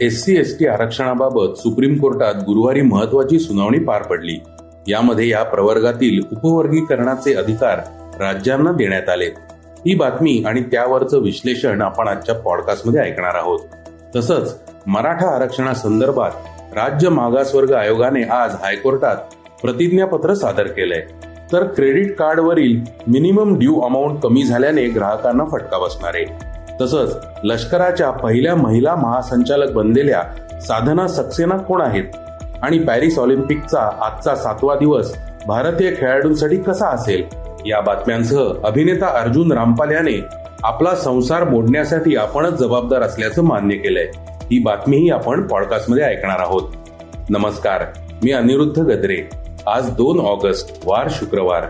S C S T आरक्षणाबाबत supreme कोर्टात गुरुवारी महत्वाची सुनावणी पार पडली. यामध्ये या प्रवर्गातील उपवर्गीकरणाचे अधिकार राज्यांना देण्यात आले. ही बातमी आणि त्यावरचं विश्लेषण आपण आजच्या पॉडकास्टमध्ये ऐकणार आहोत. तसंच मराठा आरक्षणासंदर्भात राज्य मागासवर्ग आयोगाने आज हायकोर्टात प्रतिज्ञापत्र सादर केलंय. तर क्रेडिट कार्डवरील मिनिमम ड्यू अमाऊंट कमी झाल्याने ग्राहकांना फटका बसणार आहे. तसंच लष्कराच्या पहिल्या महिला महासंचालक बनलेल्या साधना सक्सेना कोण आहेत? आणि पॅरिस ऑलिम्पिकचा आजचा सातवा दिवस भारतीय खेळाडूंसाठी कसा असेल? या बातम्यांसह अभिनेता अर्जुन रामपाल याने आपला संसार मोडण्यासाठी आपणच जबाबदार असल्याचं मान्य केलंय. ही बातमीही आपण पॉडकास्टमध्ये ऐकणार आहोत. नमस्कार मी अनिरुद्ध गद्रे. आज दोन ऑगस्ट वार शुक्रवार.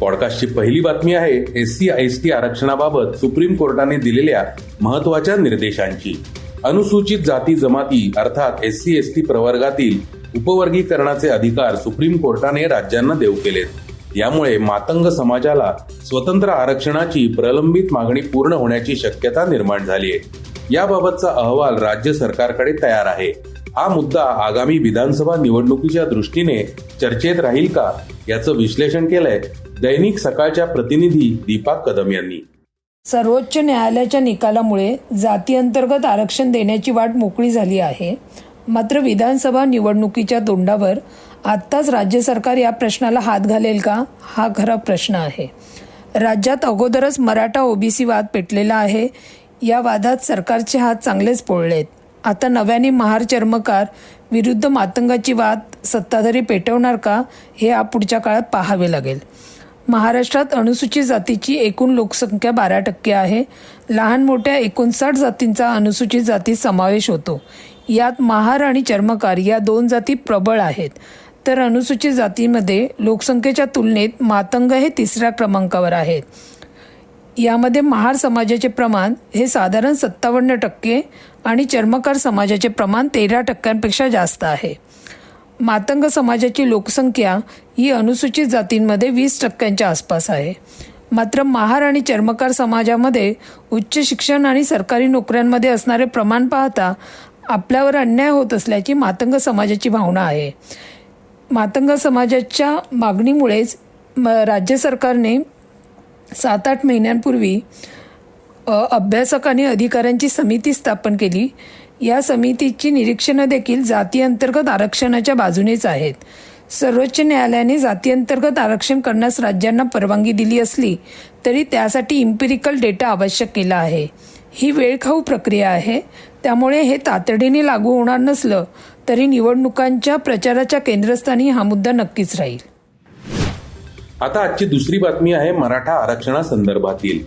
पॉडकास्टची पहिली बातमी आहे एस सी एस टी आरक्षणाबाबत सुप्रीम कोर्टाने दिलेल्या महत्त्वाच्या निर्देशांची. अनुसूचित जाती जमाती अर्थात एस सी एस टी प्रवर्गातील उपवर्गीकरणाचे अधिकार सुप्रीम कोर्टाने राज्यांना देऊ केलेत. यामुळे मातंग समाजाला स्वतंत्र आरक्षणाची प्रलंबित मागणी पूर्ण होण्याची शक्यता निर्माण झाली आहे याबाबतचा अहवाल राज्य सरकारकडे तयार आहे. हा मुद्दा आगामी विधानसभा निवडणुकीच्या दृष्टीने चर्चेत राहील का याचं विश्लेषण केलंय दैनिक सकाळच्या प्रतिनिधी दीपा कदम यांनी. सर्वोच्च न्यायालयाच्या निकालामुळे जाती अंतर्गत आरक्षण देण्याची वाट मोकळी झाली आहे. मात्र विधानसभा निवडणुकीच्या तोंडावर आत्ताच राज्य सरकार या प्रश्नाला हात घालेल का? हा खरा प्रश्न आहे. राज्यात अगोदरच मराठा ओबीसी वाद पेटलेला आहे. या वादात सरकारचे हात चांगलेच पोळलेत. आता नव्याने महार चर्मकार विरुद्ध मातंगाची वाद सत्ताधारी पेटवणार का हे पुढच्या काळात पाहावे लागेल. महाराष्ट्रात अनुसूचित जातीची एकूण लोकसंख्या बारा टक्के आहे. लहान मोठ्या एकोणसाठ जातींचा अनुसूचित जातीत समावेश होतो. यात महार आणि चर्मकार या दोन जाती प्रबळ आहेत. तर अनुसूचित जातीमध्ये लोकसंख्येच्या तुलनेत मातंग हे तिसऱ्या क्रमांकावर आहेत. यामध्ये महार समाजाचे प्रमाण हे साधारण सत्तावन्न टक्के आणि चर्मकार समाजाचे प्रमाण तेरा टक्क्यांपेक्षा जास्त आहे. मातंग समाजाची लोकसंख्या ही अनुसूचित जातींमध्ये वीस टक्क्यांच्या आसपास आहे. मात्र महार आणि चर्मकार समाजामध्ये उच्च शिक्षण आणि सरकारी नोकऱ्यांमध्ये असणारे प्रमाण पाहता आपल्यावर अन्याय होत असल्याची मातंग समाजाची भावना आहे. मातंग समाजाच्या मागणीमुळेच म- राज्य सरकारने सात आठ महिन्यांपूर्वी अ, अभ्यासक आणि अधिकाऱ्यांची समिती स्थापन केली. या समितीची निरीक्षणं देखील जाती अंतर्गत आरक्षणाच्या बाजूनेच आहेत. सर्वोच्च न्यायालयाने जातीअंतर्गत आरक्षण करण्यास राज्यांना परवानगी दिली असली तरी त्यासाठी इम्पिरिकल डेटा आवश्यक केला आहे. ही वेळखाऊ प्रक्रिया आहे. त्यामुळे हे तातडीने लागू होणार नसलं तरी निवडणुकांच्या प्रचाराच्या केंद्रस्थानी हा मुद्दा नक्कीच राहील. आता आजची दुसरी बातमी आहे मराठा आरक्षणासंदर्भातील.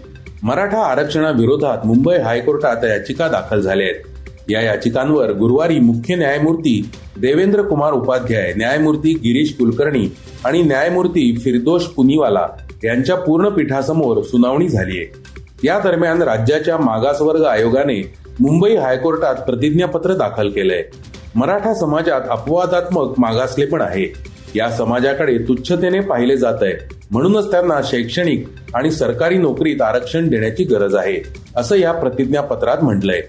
मराठा आरक्षणाविरोधात मुंबई हायकोर्टात याचिका दाखल झाल्या आहेत. या याचिकांवर गुरुवारी मुख्य न्यायमूर्ती देवेंद्र कुमार उपाध्याय न्यायमूर्ती गिरीश कुलकर्णी आणि न्यायमूर्ती फिरदोश पुनीवाला यांच्या पूर्ण पीठासमोर सुनावणी झाली आहे. या दरम्यान राज्याच्या मागासवर्ग आयोगाने मुंबई हायकोर्टात प्रतिज्ञापत्र दाखल केलंय. मराठा समाजात अपवादात्मक मागासले पण आहे. या समाजाकडे तुच्छतेने पाहिले जात आहे म्हणूनच त्यांना शैक्षणिक आणि सरकारी नोकरीत आरक्षण देण्याची गरज आहे असं या प्रतिज्ञापत्रात म्हटलंय.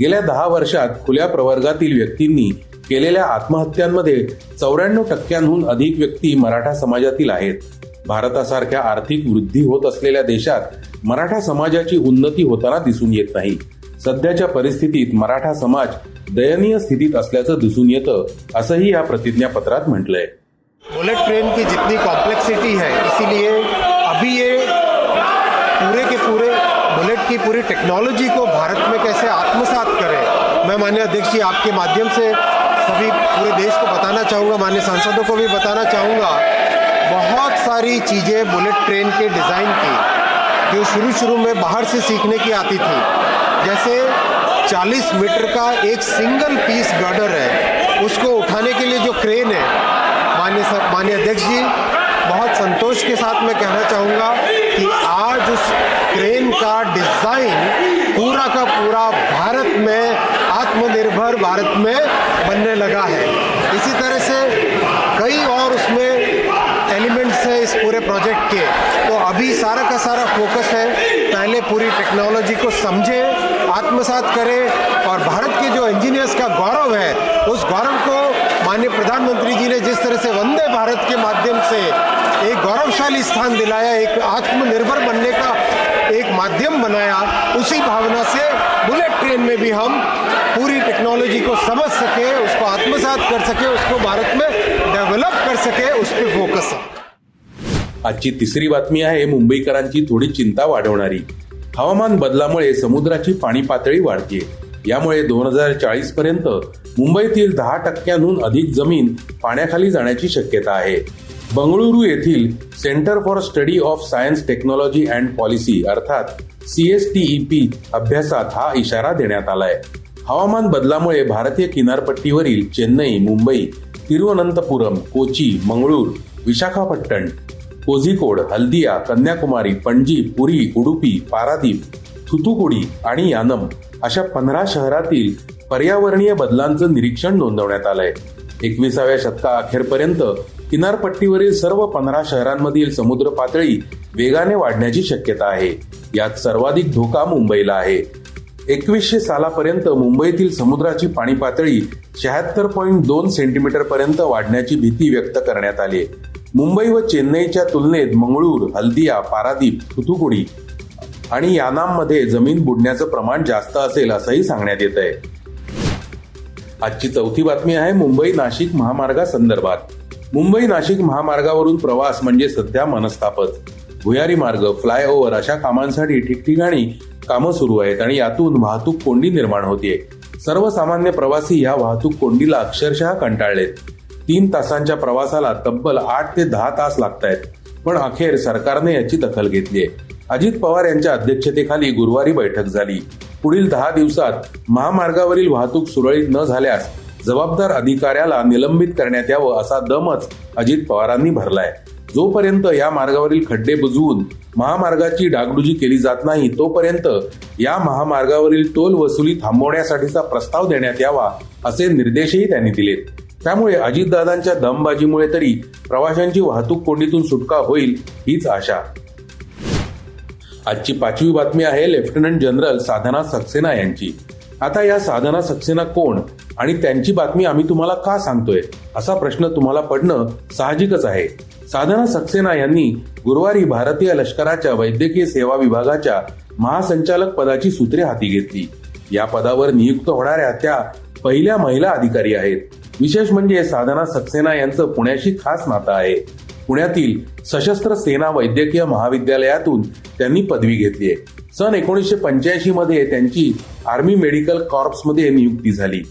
गेल्या दहा वर्षात खुल्या प्रवर्गातील व्यक्तींनी केलेल्या आत्महत्यांमध्ये चौऱ्याण्णव टक्क्यांहून अधिक व्यक्ती मराठा समाजातील आहेत. भारतासारख्या आर्थिक वृद्धी होत असलेल्या देशात मराठा समाजाची उन्नती होताना दिसून येत नाही. सध्याच्या परिस्थितीत मराठा समाज दयनीय स्थितीत असल्याचं दिसून येतं असंही या प्रतिज्ञापत्रात म्हटलंय. बुलेट ट्रेन की जितनी कॉम्प्लेक्सिटी है, इसीलिए अभी ये पूरे के पूरे बुलेट की पूरी टेक्नोलॉजी को भारत में कैसे आत्मसात करें, मैं माननीय अध्यक्ष जी आपके माध्यम से सभी पूरे देश को बताना चाहूँगा, माननीय सांसदों को भी बताना चाहूँगा। बहुत सारी चीज़ें बुलेट ट्रेन के डिज़ाइन की, जो शुरू शुरू में बाहर से सीखने की आती थी। जैसे 40 मीटर का एक सिंगल पीस गर्डर है, उसको उठाने के लिए जो क्रेन है माननीय सर माननीय अध्यक्ष जी, बहुत संतोष के साथ मैं कहना चाहूँगा कि आज उस क्रेन का डिज़ाइन पूरा का पूरा भारत में आत्मनिर्भर भारत में बनने लगा है। इसी तरह से कई और उसमें एलिमेंट्स है इस पूरे प्रोजेक्ट के। तो अभी सारा का सारा फोकस है, पहले पूरी टेक्नोलॉजी को समझें, आत्मसात करें और भारत के जो इंजीनियर्स का गौरव है, उस गौरव को माननीय प्रधानमंत्री जी ने जिस तरह से गौरवशाली स्थान दिलाया एक आत्मनिर्भर बनने का एक माध्यम बनाया। उसी भावना से बुलेट ट्रेन में भी हम पूरी टेक्नोलॉजी को समझ सके उसको आत्मसात कर सके उसको भारत में डेवलप कर सके उस पर फोकस है। आजची तिसरी बातमी आहे मुंबईकरांची थोडी चिंता वाढवणारी. हवामान बदलामुळे समुद्राची पाणी पातळी वाढते यामुळे दोन हजार चाळीस पर्यंत मुंबईतील दहा टक्क्यांहून अधिक जमीन पाण्याखाली जाण्याची शक्यता आहे. बंगळुरू येथील center for study of science technology and policy अर्थात C S T E P अभ्यासात हा इशारा देण्यात आलाय. हवामान बदलामुळे भारतीय किनारपट्टीवरील चेन्नई मुंबई तिरुवनंतपुरम कोची मंगळूर विशाखापट्टण कोझिकोड हल्दिया कन्याकुमारी पणजी पुरी उडुपी पारादीप थुथुकुडी आणि यानम अशा पंधरा शहरातील पर्यावरणीय बदलांचं निरीक्षण नोंदवण्यात आलंय. एकविसाव्या शतका अखेरपर्यंत किनारपट्टीवरील सर्व पंधरा शहरांमधील समुद्र पातळी वेगाने वाढण्याची शक्यता आहे. यात सर्वाधिक धोका मुंबईला आहे. एकवीसशे सालापर्यंत मुंबईतील समुद्राची पाणी पातळी शहात्तर पॉईंट दोन सेंटीमीटर पर्यंत वाढण्याची भीती व्यक्त करण्यात आली. मुंबई व चेन्नईच्या तुलनेत मंगळूर हल्दिया पारादीप थुथुकुडी आणि यानाममध्ये जमीन बुडण्याचं प्रमाण जास्त असेल असंही सांगण्यात येत आहे आजची चौथी बातमी आहे मुंबई नाशिक महामार्गासंदर्भात. मुंबई नाशिक महामार्गावरून प्रवास म्हणजे सध्या मनस्तापच भुयारी मार्ग फ्लायओव्हर अशा कामांसाठी ठिकठिकाणी कामं सुरू आहेत आणि यातून वाहतूक कोंडी निर्माण होतीये. सर्वसामान्य प्रवासी या वाहतूक कोंडीला अक्षरशः कंटाळलेत. तीन तासांच्या प्रवासाला तब्बल आठ ते दहा तास लागतायत पण अखेर सरकारने याची दखल घेतली आहे अजित पवार यांच्या अध्यक्षतेखाली गुरुवारी बैठक झाली. पुढील दहा दिवसात महामार्गावरील वाहतूक सुरळीत न झाल्यास जबाबदार अधिकाऱ्याला निलंबित करण्यात यावं असा दमच अजित पवारांनी भरलाय. जोपर्यंत या मार्गावरील खड्डे बुजवून महामार्गाची डागडुजी केली जात नाही तोपर्यंत या महामार्गावरील टोल वसुली थांबवण्यासाठीचा प्रस्ताव देण्यात यावा असे निर्देशही त्यांनी दिलेत त्यामुळे अजितदादांच्या दमबाजीमुळे तरी प्रवाशांची वाहतूक कोंडीतून सुटका होईल हीच आशा. आजची पाचवी बातमी आहे लेफ्टनंट जनरल साधना सक्सेना यांची. आता या साधना सक्सेना कोण आणि त्यांची बातमी आम्ही तुम्हाला का सांगतोय असा प्रश्न तुम्हाला पडणं साहजिकच आहे. साधना सक्सेना यांनी गुरुवारी भारतीय लष्कराच्या वैद्यकीय सेवा विभागाच्या महासंचालक पदाची सूत्रे हाती घेतली. या पदावर नियुक्त होणाऱ्या त्या पहिल्या महिला अधिकारी आहेत. विशेष म्हणजे साधना सक्सेना यांचं पुण्याशी खास नातं आहे. पुण्यातील सशस्त्र सेना वैद्यकीय महाविद्यालयातून त्यांनी पदवी घेतली आहे. सन एकोणीसशे पंच्याऐंशी मध्ये त्यांची आर्मी मेडिकल कॉर्प्समध्ये नियुक्ती झाली.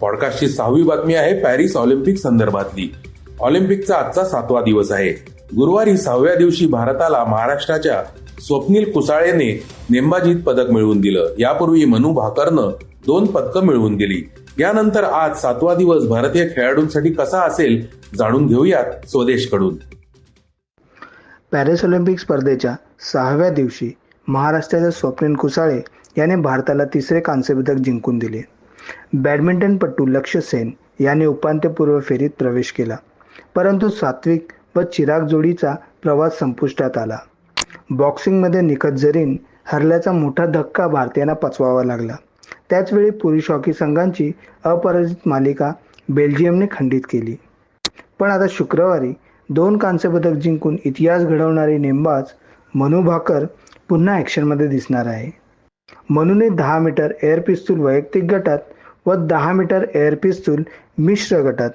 पॉडकास्टची सहावी बातमी आहे पॅरिस ऑलिम्पिक संदर्भातली. ऑलिम्पिकचा आजचा सातवा दिवस आहे. गुरुवारी सहाव्या दिवशी भारताला महाराष्ट्राच्या स्वप्नील कुसाळेने नेमबाजीत पदक मिळवून दिलं. यापूर्वी मनु भाकरनं दोन पदकं मिळवून दिली. यानंतर आज सातवा दिवस भारतीय खेळाडूंसाठी कसा असेल जाणून घेऊयात स्वदेशकडून. पॅरिस ऑलिम्पिक स्पर्धेच्या सहाव्या दिवशी महाराष्ट्राच्या स्वप्नील कुसाळे याने भारताला तिसरे कांस्यपदक जिंकून दिले. बॅडमिंटनपटू लक्ष्य सेन याने उपांत्यपूर्व फेरीत प्रवेश केला. परंतु सात्विक व चिराग जोडीचा प्रवास संपुष्टात आला. बॉक्सिंगमध्ये निखत जरीन हरल्याचा मोठा धक्का भारतीयांना पचवावा लागला. त्याचवेळी पुरुष हॉकी संघांची अपराजित मालिका बेल्जियमने खंडित केली. पण आता शुक्रवारी दोन कांस्यपदक जिंकून इतिहास घडवणारी नेमबाज मनु भाकर पुन्हा ॲक्शनमध्ये दिसणार आहे. मनूने दहा मीटर एअर पिस्तूल वैयक्तिक गटात व दहा मीटर एअर पिस्तूल मिश्र गटात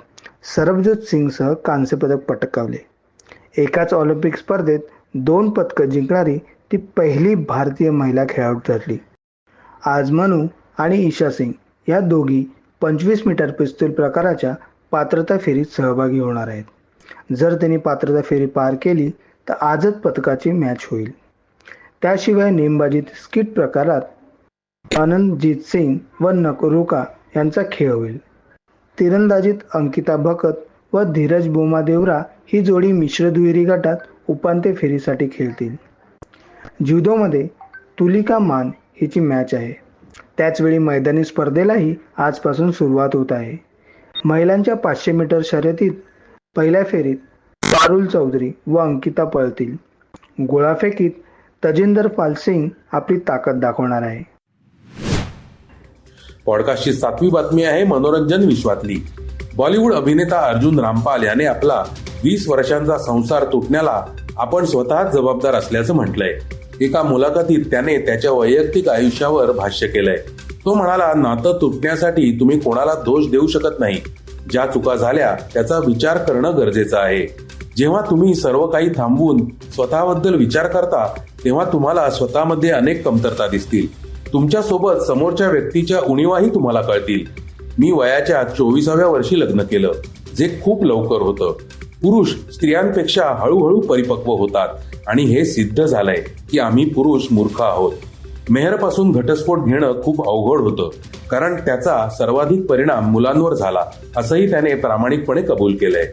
सरबजोत सिंगसह कांस्यपदक पटकावले. एकाच ऑलिम्पिक स्पर्धेत दोन पदकं जिंकणारी ती पहिली भारतीय महिला खेळाडू ठरली. आज मनू आणि ईशा सिंग या दोघी पंचवीस मीटर पिस्तूल प्रकाराच्या पात्रता फेरीत सहभागी होणार आहेत. जर त्यांनी पात्रता फेरी पार केली तर आजच पथकाची मॅच होईल. त्याशिवाय नेमबाजीत स्किट प्रकारात आनंदजीत सिंग व नकरुका यांचा खेळ होईल. तिरंदाजीत अंकिता भकत व धीरज बोमादेवरा ही जोडी मिश्र दुहेरी गटात उपांत्य फेरीसाठी खेळतील. ज्युदोमध्ये तुलिका मान हिची मॅच आहे. त्याचवेळी मैदानी स्पर्धेलाही आजपासून सुरुवात होत आहे. महिलांच्या पाचशे मीटर शर्यतीत पहिल्या फेरीत पारुल चौधरी व अंकिता पळतील. गोळाफेकीत तजिंदर पाल सिंग आपली ताकद दाखवणार आहे. पॉडकास्टची सातवी बातमी आहे मनोरंजन विश्वातली बॉलिवूड अभिनेता अर्जुन रामपाल याने आपला वीस वर्षांचा संसार तुटण्याला आपण स्वतः जबाबदार असल्याचं म्हटलंय. एका मुलाखतीत त्याने त्याच्या वैयक्तिक आयुष्यावर भाष्य केलंय. तो म्हणाला नातं तुटण्यासाठी तुम्ही कोणाला दोष देऊ शकत नाही. ज्या चुका झाल्या त्याचा विचार करणं गरजेचं आहे. जेव्हा तुम्ही सर्व काही थांबवून स्वतःबद्दल विचार करता तेव्हा तुम्हाला स्वतःमध्ये अनेक कमतरता दिसतील. तुमच्यासोबत समोरच्या व्यक्तीच्या उणीवाही तुम्हाला कळतील. मी वयाच्या चोवीसाव्या वर्षी लग्न केलं जे खूप लवकर होतं. पुरुष स्त्रियांपेक्षा हळूहळू परिपक्व होतात आणि हे सिद्ध झालंय की आम्ही पुरुष मूर्ख आहोत. मेहरपासून घटस्फोट घेणं खूप अवघड होतं. कारण त्याचा सर्वाधिक परिणाम मुलांवर झाला असंही त्याने प्रामाणिकपणे कबूल केलंय.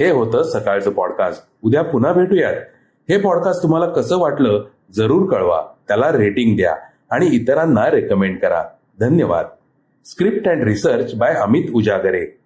हे होतं सकाळचं पॉडकास्ट उद्या पुन्हा भेटूयात. हे पॉडकास्ट तुम्हाला कसं वाटलं जरूर कळवा. त्याला रेटिंग द्या आणि इतरांना रेकमेंड करा. धन्यवाद. Script and research by Amit Ujagare.